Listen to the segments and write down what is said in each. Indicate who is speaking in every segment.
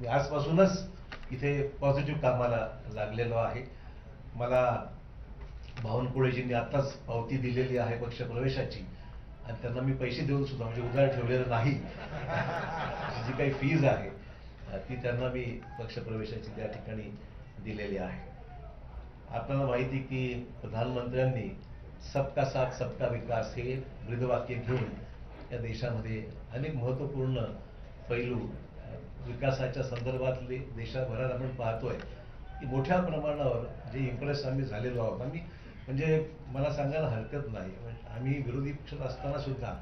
Speaker 1: मी आजपासूनच इथे पॉझिटिव्ह कामाला लागलेलो आहे. मला बावनकुळेजींनी आत्ताच पावती दिलेली आहे पक्षप्रवेशाची. आणि त्यांना मी पैसे देऊन सुद्धा म्हणजे उधार ठेवलेलं नाही. जी काही फीज आहे ती त्यांना मी पक्षप्रवेशाची त्या ठिकाणी दिलेली आहे. आपल्याला माहिती की प्रधानमंत्र्यांनी सबका साथ सबका विकास हे ब्रीदवाक्य घेऊन या देशामध्ये अनेक महत्त्वपूर्ण पैलू विकासाच्या संदर्भातले देशाभरात आपण पाहतोय की मोठ्या प्रमाणावर जे इम्प्रेस आम्ही झालेलो आहोत आम्ही म्हणजे मला सांगायला हरकत नाही. आम्ही विरोधी पक्षात असताना सुद्धा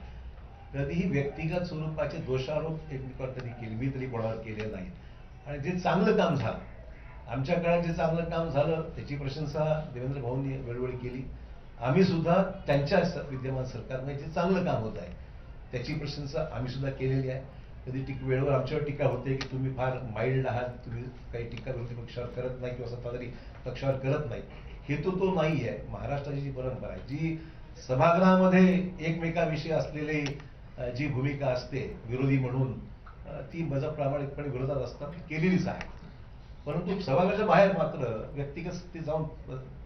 Speaker 1: कधीही व्यक्तिगत स्वरूपाचे दोषारोप एकमेकावर कधी केले मी तरी कोणावर केले नाही. आणि जे चांगलं काम झालं आमच्या काळात जे चांगलं काम झालं त्याची प्रशंसा देवेंद्र भाऊंनी वेळोवेळी केली. आम्ही सुद्धा त्यांच्या विद्यमान सरकारमध्ये जे चांगलं काम होत आहे त्याची प्रशंसा आम्ही सुद्धा केलेली आहे. कधी टीक वेळेवर आमच्यावर टीका होते की तुम्ही फार माइल्ड आहात तुम्ही काही टीका विरोधी पक्षावर करत नाही किंवा सत्ताधारी पक्षावर करत नाही. हेतू तो नाही आहे महाराष्ट्राची जी परंपरा आहे जी सभागृहामध्ये एकमेकाविषयी असलेली जी भूमिका असते विरोधी म्हणून ती माझा प्रामाणिकपणे विरोधात असताना केलेलीच आहे. परंतु सभागृहाच्या बाहेर मात्र व्यक्तिगत ते जाऊन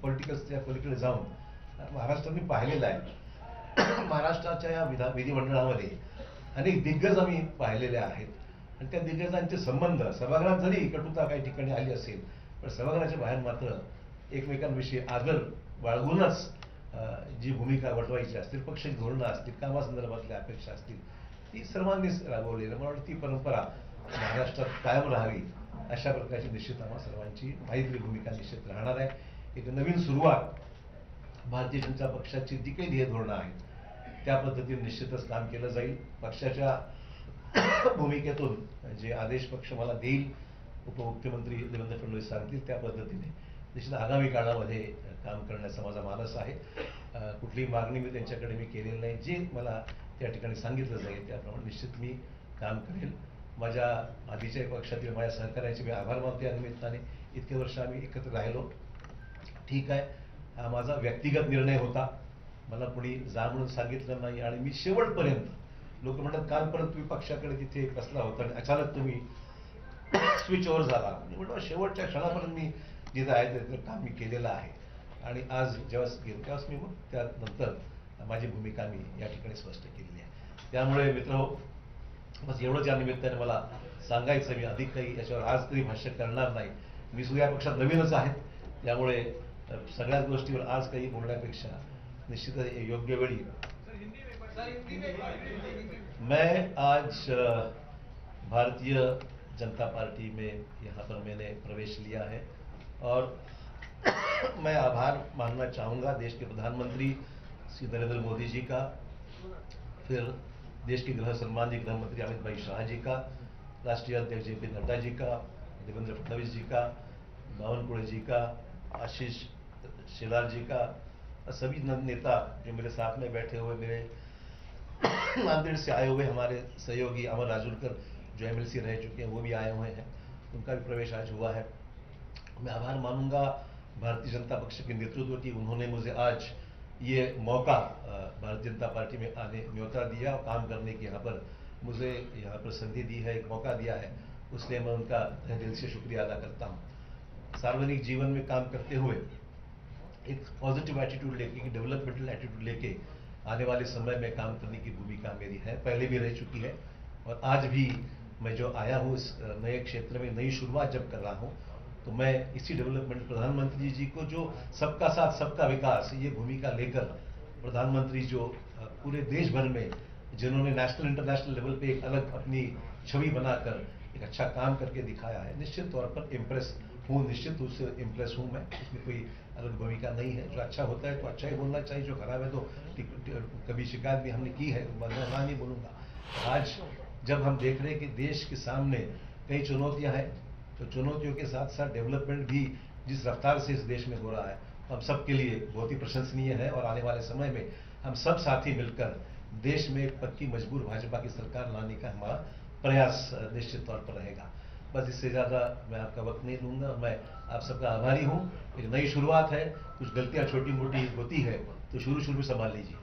Speaker 1: पॉलिटिकलच्या पलीकडे जाऊन महाराष्ट्राने पाहिलेलं आहे. महाराष्ट्राच्या या विधा विधिमंडळामध्ये अनेक दिग्गज आम्ही पाहिलेले आहेत. आणि त्या दिग्गजांचे संबंध सभागृहात जरी कटुता काही ठिकाणी आली असेल पण सभागृहाच्या बाहेर मात्र एकमेकांविषयी आदर बाळगूनच जी भूमिका वटवायची असतील पक्ष धोरणं असतील कामासंदर्भातल्या अपेक्षा असतील ती सर्वांनीच राबवलेली मला वाटतं ती परंपरा महाराष्ट्रात कायम राहावी अशा प्रकारची निश्चित आम्हा सर्वांची माहिती भूमिका निश्चित राहणार आहे. एक नवीन सुरुवात भारतीय जनता पक्षाची जी काही ध्येय धोरणं आहेत त्या पद्धतीने निश्चितच काम केलं जाईल. पक्षाच्या भूमिकेतून जे आदेश पक्ष मला देईल उपमुख्यमंत्री देवेंद्र फडणवीस सांगतील त्या पद्धतीने निश्चित आगामी काळामध्ये काम करण्याचा माझा मानस आहे. कुठलीही मागणी मी त्यांच्याकडे मी केलेली नाही. जे मला त्या ठिकाणी सांगितलं जाईल त्याप्रमाणे निश्चित मी काम करेल. माझ्या आधीच्या पक्षातील माझ्या सहकार्याचे मी आभार मानतो या निमित्ताने. इतके वर्ष आम्ही एकत्र राहिलो. ठीक आहे. हा माझा व्यक्तिगत निर्णय होता. मला कोणी जा म्हणून सांगितलं नाही आणि मी शेवटपर्यंत लोक म्हणतात काल परत तुम्ही पक्षाकडे तिथे बसला होता आणि अचानक तुम्ही स्विच ओव्हर झाला. म्हणजे शेवटच्या क्षणापर्यंत मी जिथं आहे तिथं काम मी केलेलं आहे. आणि आज जेव्हा गेलो तेव्हाच मी मग त्यानंतर माझी भूमिका मी या ठिकाणी स्पष्ट केलेली आहे. त्यामुळे मित्र बस एवढंच या निमित्ताने मला सांगायचं. मी अधिक काही याच्यावर आज तरी भाष्य करणार नाही. मी सुद्धा या पक्षात नवीनच आहेत. त्यामुळे सगळ्याच गोष्टीवर आज काही बोलण्यापेक्षा निश्चितच योग्य वेळी मैं आज भारतीय जनता पार्टी में यहाँ पर मैंने प्रवेश लिया है और मैं आभार मानना चाहूँगा देश के प्रधानमंत्री श्री नरेंद्र मोदी जी का फिर देश के गृह सम्मानीय गृह मंत्री अमित भाई शाह जी का राष्ट्रीय अध्यक्ष जे पी नड्डा जी का देवेंद्र फडणवीस जी का बावनकुळे जी का आशीष शेलार जी का सभी नेता जो मेरे साथ में बैठे हुए, मेरे नांदेड़ से आए हुए हमारे सहयोगी अमर राजूरकर जो एमएलसी रह चुके हैं, वो भी आए हुए हैं। उनका भी प्रवेश आज हुआ है। मैं आभार मानूँगा भारतीय जनता पक्ष के नेतृत्व की। उन्होंने मुझे आज ये मौका भारतीय जनता पार्टी में आने, न्योता दिया और काम करने की यहाँ पर मुझे यहाँ पर संधि दी है, एक मौका दिया है। उसलिए मैं उनका दिल से शुक्रिया अदा करता हूँ। सार्वजनिक जीवन में काम करते हुए एक पॉजिटिव एटीट्यूड लेके, एक डेवलपमेंटल एटीट्यूड लेके आने वाले समय में काम करने की भूमिका मेरी है। पहले भी रह चुकी है और आज भी मैं जो आया हूँ इस नए क्षेत्र में, नई शुरुआत जब कर रहा हूँ तो मैं इसी डेवलपमेंट प्रधानमंत्री जी को जो सबका साथ, सबका विकास, ये भूमिका लेकर प्रधानमंत्री जो पूरे देश भर में जिन्होंने नेशनल इंटरनेशनल लेवल पे एक अलग अपनी छवि बनाकर एक अच्छा काम करके दिखाया है, निश्चित तौर पर इम्प्रेस हूँ निश्चित रूप से इम्प्रेस हूँ मैं, इसमें कोई अलग भूमिका नहीं है, जो अच्छा होता है तो अच्छा ही बोलना चाहिए, जो खराब है तो कभी शिकायत भी हमने की है मैं ना नहीं बोलूँगा। आज जब हम देख रहे हैं कि देश के सामने कई चुनौतियाँ हैं तो चुनौतियों के साथ साथ डेवलपमेंट भी जिस रफ्तार से इस देश में हो रहा है हम सबके लिए बहुत ही प्रशंसनीय है और आने वाले समय में हम सब साथी मिलकर देश में एक पक्की मजबूर भाजपा की सरकार लाने का हमारा प्रयास निश्चित तौर पर रहेगा। बस इससे ज़्यादा मैं आपका वक्त नहीं दूंगा मैं आप सबका आभारी हूँ। एक नई शुरुआत है कुछ गलतियाँ छोटी मोटी होती है तो शुरू शुरू में संभाल लीजिए।